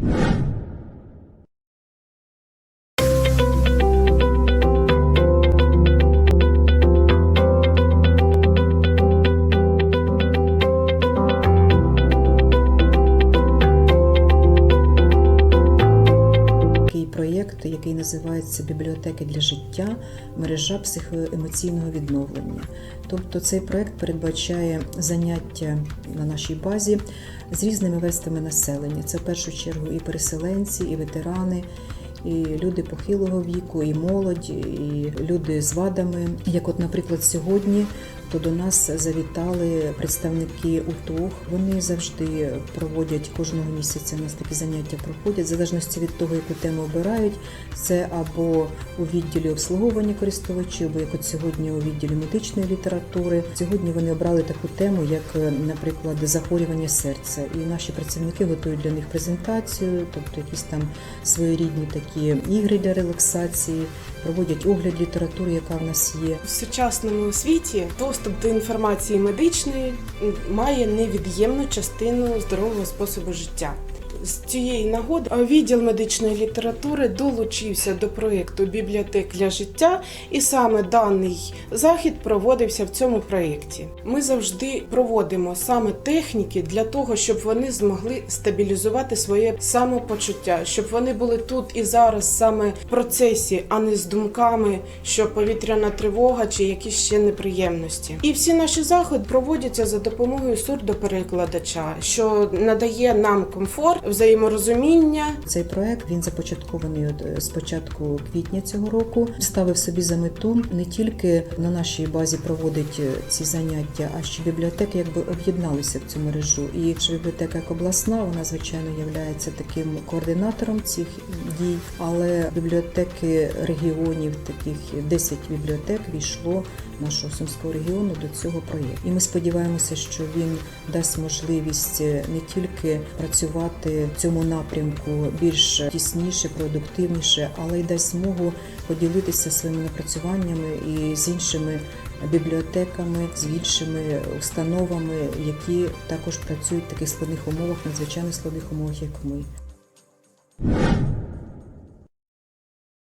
you називається Бібліотеки для життя, мережа психоемоційного відновлення. Тобто цей проєкт передбачає заняття на нашій базі з різними верстами населення. Це в першу чергу і переселенці, і ветерани. І люди похилого віку, і молодь, і люди з вадами. Як, от, наприклад, сьогодні, то до нас завітали представники УТОГ. Вони завжди проводять кожного місяця. У нас такі заняття проходять, в залежності від того, яку тему обирають. Це або у відділі обслуговування користувачів, або як от сьогодні у відділі медичної літератури. Сьогодні вони обрали таку тему, як, наприклад, захворювання серця. І наші працівники готують для них презентацію, тобто якісь там своєрідні такі ігри для релаксації, проводять огляд літератури, яка в нас є. В сучасному світі доступ до інформації медичної має невід'ємну частину здорового способу життя. З цієї нагоди відділ медичної літератури долучився до проєкту бібліотек для життя, і саме даний захід проводився в цьому проєкті. Ми завжди проводимо саме техніки для того, щоб вони змогли стабілізувати своє самопочуття, щоб вони були тут і зараз саме в процесі, а не з думками, що повітряна тривога чи якісь ще неприємності. І всі наші заходи проводяться за допомогою сурдоперекладача, що надає нам комфорт, взаєморозуміння Цей проект він започаткований е, з початку квітня цього року. Ставив собі за мету не тільки на нашій базі проводить е, ці заняття, а ще бібліотеки якби об'єдналися в цю мережу. І бібліотека як обласна, вона звичайно є таким координатором цих дій. Але бібліотеки регіонів, таких 10 бібліотек, війшло нашого сумського регіону до цього проєкту. І ми сподіваємося, що він дасть можливість е, не тільки працювати в цьому напрямку більш тісніше, продуктивніше, але й дасть змогу поділитися своїми напрацюваннями і з іншими бібліотеками, з іншими установами, які також працюють в таких складних умовах, надзвичайно складних умовах, як ми.